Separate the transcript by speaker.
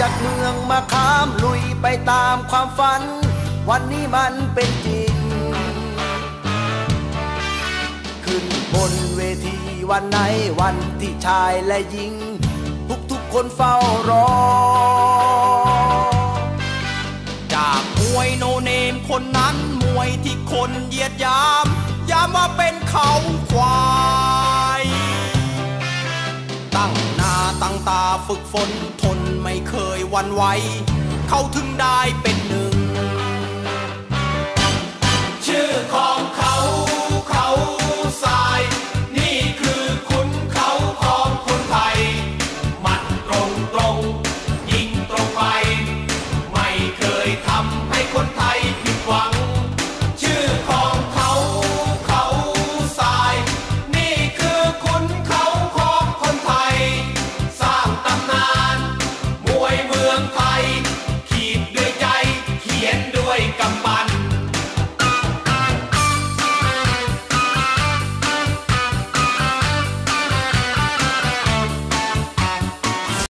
Speaker 1: จากเมืองมาข้ามลุยไปตามความฝัน วันนี้มันเป็นจริง ขึ้นบนเวทีวันไหนวันที่ชายและหญิง ทุกๆคนเฝ้ารอ
Speaker 2: จากมวยโนเนมคนนั้นมวยที่คนเหยียดยาม ยามว่าเป็นเขาควายตั้งหน้าตั้งตาฝึกฝนทนไม่ วันไหว เขาถึงได้เป็น Island